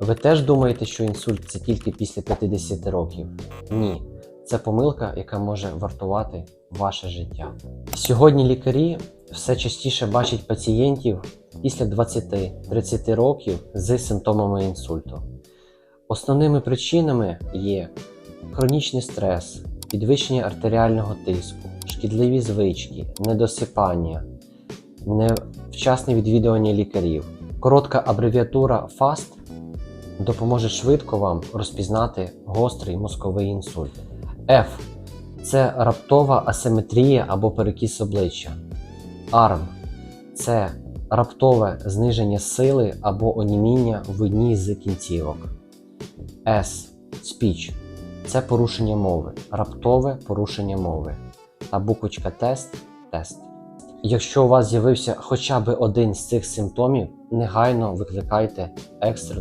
Ви теж думаєте, що інсульт це тільки після 50 років? Ні, це помилка, яка може вартувати ваше життя. Сьогодні лікарі все частіше бачать пацієнтів після 20-30 років з симптомами інсульту. Основними причинами є хронічний стрес, підвищення артеріального тиску, шкідливі звички, недосипання, невчасне відвідування лікарів. Коротка абревіатура FAST допоможе швидко вам розпізнати гострий мозковий інсульт. F це раптова асиметрія або перекіс обличчя. ARM це раптове зниження сили або оніміння в одній з кінцівок. S Speech це порушення мови, раптове порушення мови. Та буквочка тест тест. Якщо у вас з'явився хоча б один з цих симптомів, негайно викликайте екстрену